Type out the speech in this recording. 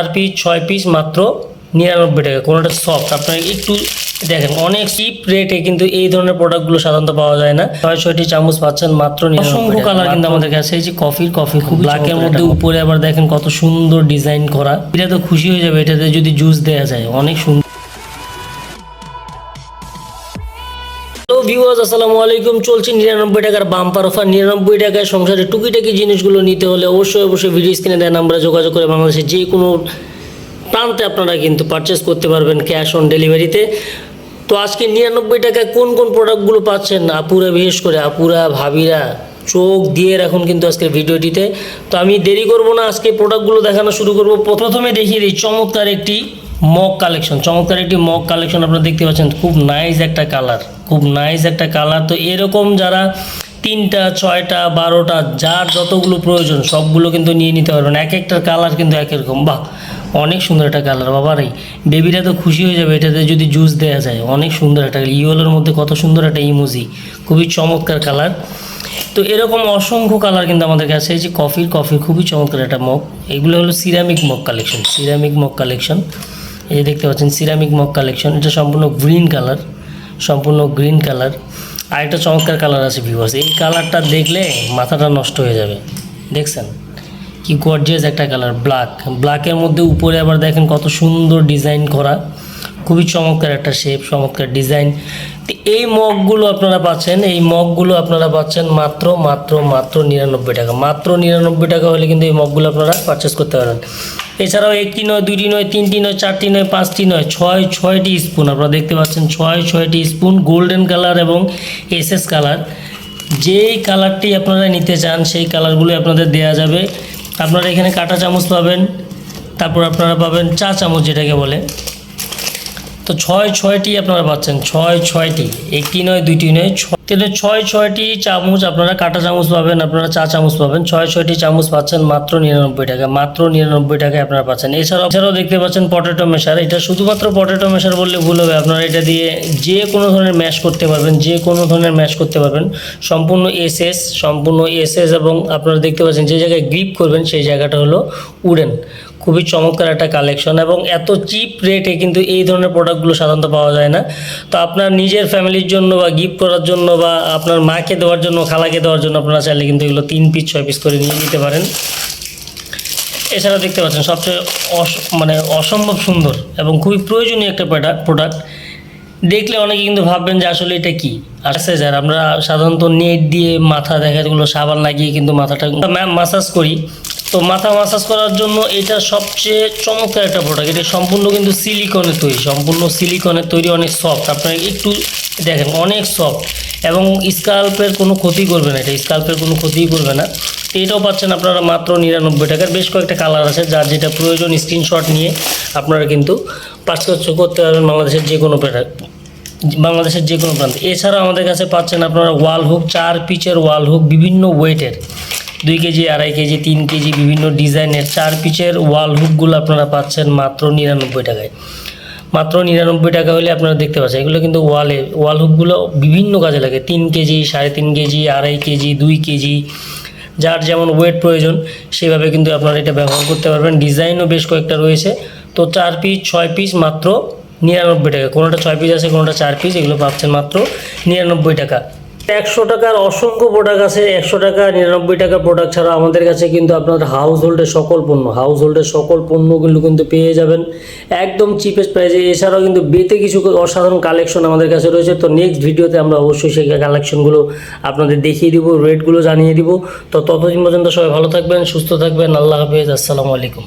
চার পিস ছয় পিস মাত্র নিরানব্বই টাকা। কোনোটা সফট আপনার একটু দেখেন অনেক চিপ রেটে কিন্তু এই ধরনের প্রোডাক্টগুলো সাধারণত পাওয়া যায় না। ছয় ছয়টি চামচ পাচ্ছেন মাত্র অসংখ্য কালার কিন্তু আমাদের কাছে এই যে কফির কফি খুব ব্ল্যাকের মধ্যে উপরে আবার দেখেন কত সুন্দর ডিজাইন করা। এটা তো খুশি হয়ে যাবে এটাতে যদি জুস দেওয়া যায় অনেক সুন্দর। ভিউয়ার্স আসসালামু আলাইকুম। চলছে নিরানব্বই টাকার বাম্পার অফার নিরানব্বই টাকায় সংসারে টুকিটাকি জিনিসগুলো নিতে হলে অবশ্যই অবশ্যই ভিডিও স্ক্রিনে দেওয়া নাম্বারে যোগাযোগ করে বাংলাদেশের যে কোনো প্রান্তে আপনারা কিন্তু পারচেস করতে পারবেন ক্যাশ অন ডেলিভারিতে তো। আজকে নিরানব্বই টাকায় কোন কোন প্রোডাক্টগুলো পাচ্ছেন? আপুরা বিশেষ করে আপুরা, ভাবিরা, চোখ দিয়ে রাখুন কিন্তু আজকে ভিডিওটিতে। তো আমি দেরি করব না, আজকে প্রোডাক্টগুলো দেখানো শুরু করব। প্রথমে দেখিয়ে দিই, চমৎকার একটি মগ কালেকশন, চমৎকার একটি মগ কালেকশন আপনারা দেখতে পাচ্ছেন। খুব নাইস একটা কালার খুব নাইস একটা কালার তো এরকম যারা তিনটা, ছয়টা, বারোটা, যার যতগুলো প্রয়োজন, সবগুলো কিন্তু নিয়ে নিতে পারবেন। এক একটা কালার কিন্তু এক এরকম। বাহ, অনেক সুন্দর একটা কালার বাবার। এই বেবিটা তো খুশি হয়ে যাবে, এটাতে যদি জুস দেওয়া যায়। অনেক সুন্দর একটা ইয়েলোর মধ্যে কত সুন্দর একটা ইমোজি খুবই চমৎকার কালার তো এরকম অসংখ্য কালার কিন্তু আমাদের কাছে এই যে কফির কফি খুবই চমৎকার একটা মগ। এগুলো হলো ceramic mug collection ceramic mug collection এই দেখতে পাচ্ছেন সিরামিক মগ কালেকশন এটা সম্পূর্ণ গ্রিন কালার সম্পূর্ণ গ্রিন কালার আর একটা চমৎকার কালার আছে ভিউয়ার্স এই কালারটা দেখলে মাথাটা নষ্ট হয়ে যাবে। দেখছেন? কি গর্জিয়াস একটা কালার ব্ল্যাক ব্ল্যাকের মধ্যে উপরে আবার দেখেন কত সুন্দর ডিজাইন করা। খুবই চমৎকার একটা শেপ চমৎকার ডিজাইন তো এই মগগুলো আপনারা পাচ্ছেন, এই মগগুলো আপনারা পাচ্ছেন মাত্র মাত্র মাত্র নিরানব্বই টাকা। মাত্র নিরানব্বই টাকা হলে কিন্তু এই মগগুলো আপনারা পারচেস করতে পারেন। এছাড়াও একটি নয়, দুইটি নয়, তিনটি নয়, চারটি নয়, পাঁচটি নয়, ছয়, ছয়টি স্পুন আপনারা দেখতে পাচ্ছেন ছয়, ছয়টি স্পুন গোল্ডেন কালার এবং এসএস কালার যেই কালারটি আপনারা নিতে চান, সেই কালারগুলো আপনাদের দেয়া যাবে। আপনারা এখানে কাটা চামচ পাবেন, তারপর আপনারা পাবেন চা চামচ যেটাকে বলে। তো ছয় ছয়টি আপনারা পাচ্ছেন, ছয় ছয়টি। একটি নয়, দুইটি নয় ছ- তাহলে ছয় ছয়টি চামচ আপনারা কাঁটা চামচ পাবেন, আপনারা চা চামচ পাবেন। ছয় ছয়টি চামচ পাচ্ছেন মাত্র নিরানব্বই টাকা, মাত্র নিরানব্বই টাকায় আপনারা পাচ্ছেন। এছাড়াও এছাড়াও দেখতে পাচ্ছেন পটেটো মেশার। এটা শুধুমাত্র পটেটো মেশার বললে ভুল হবে, আপনারা এটা দিয়ে যে কোনো ধরনের ম্যাশ করতে পারবেন, যে কোনো ধরনের ম্যাশ করতে পারবেন। সম্পূর্ণ এসএস সম্পূর্ণ এসএস এবং আপনারা দেখতে পাচ্ছেন যে জায়গায় গ্রিপ করবেন, সেই জায়গাটা হলো উডেন। খুবই চমৎকার একটা কালেকশন এবং এত চিপ রেটে কিন্তু এই ধরনের প্রোডাক্টগুলো সাধারণত পাওয়া যায় না। তো আপনার নিজের ফ্যামিলির জন্য বা গিফট করার জন্য বা আপনার মাকে দেওয়ার জন্য, খালাকে দেওয়ার জন্য আপনারা চাইলে কিন্তু এগুলো তিন পিস ছয় পিস করে নিয়ে নিতে পারেন। এছাড়া দেখতে পাচ্ছেন সবচেয়ে মানে অসম্ভব সুন্দর এবং খুবই প্রয়োজনীয় একটা প্রোডাক্ট দেখলে অনেকে কিন্তু ভাববেন যে আসলে এটা কি? আসছে যার, আমরা সাধারণত নেট দিয়ে মাথা দেখা যেগুলো সাবান লাগিয়ে কিন্তু মাথাটা মাসাজ করি। তো মাথা মাসাজ করার জন্য এটা সবচেয়ে চমৎকার একটা প্রোডাক্ট এটা সম্পূর্ণ কিন্তু সিলিকনের তৈরি, সম্পূর্ণ সিলিকনের তৈরি, অনেক সফট আপনারা একটু দেখেন, অনেক সফট এবং স্কাল্পের কোনো ক্ষতি করবে না এটা স্কাল্পের কোনো ক্ষতিই করবে না। তো এটাও পাচ্ছেন আপনারা মাত্র নিরানব্বই টাকার, বেশ কয়েকটা কালার আছে, যার যেটা প্রয়োজন স্ক্রিনশট নিয়ে। আপনারা কিন্তু পার্চেস করতে পারবেন বাংলাদেশের যে কোনো বাংলাদেশের যে কোনো প্রান্তে। এছাড়াও আমাদের কাছে পাচ্ছেন আপনারা ওয়াল হুক, চার পিচের ওয়াল হুক, বিভিন্ন ওয়েটের। দুই কেজি, আড়াই কেজি, তিন কেজি, বিভিন্ন ডিজাইনের চার পিচের ওয়াল হুকগুলো আপনারা পাচ্ছেন মাত্র নিরানব্বই টাকায়। মাত্র নিরানব্বই টাকা হলে আপনারা দেখতে পাচ্ছেন, এগুলো কিন্তু ওয়ালে, ওয়াল হুকগুলো বিভিন্ন কাজে লাগে। তিন কেজি, সাড়ে তিন কেজি, আড়াই কেজি, দুই কেজি যার যেমন ওয়েট প্রয়োজন, সেভাবে কিন্তু আপনারা এটা ব্যবহার করতে পারবেন। ডিজাইনও বেশ কয়েকটা রয়েছে। তো চার পিস ছয় পিস মাত্র নিরানব্বই টাকা। কোনোটা ছয় পিস আছে, কোনোটা চার পিস এগুলো পাচ্ছেন মাত্র নিরানব্বই টাকা। একশো টাকার অসংখ্য প্রোডাক্ট আছে, একশো টাকা, নিরানব্বই টাকা প্রোডাক্ট ছাড়া আমাদের কাছে কিন্তু আপনার হাউস হোল্ডের সকল পণ্য হাউস হোল্ডের সকল পণ্যগুলো কিন্তু পেয়ে যাবেন। একদম চিপেস্ট প্রাইসে এছাড়াও কিন্তু বেতে কিছু অসাধারণ কালেকশন আমাদের কাছে রয়েছে। তো নেক্সট ভিডিওতে আমরা অবশ্যই সেই কালেকশনগুলো আপনাদের দেখিয়ে দিব রেটগুলো জানিয়ে দিব। তো ততদিন পর্যন্ত সবাই ভালো থাকবেন, সুস্থ থাকবেন। আল্লাহ হাফেজ। আসসালামু আলাইকুম।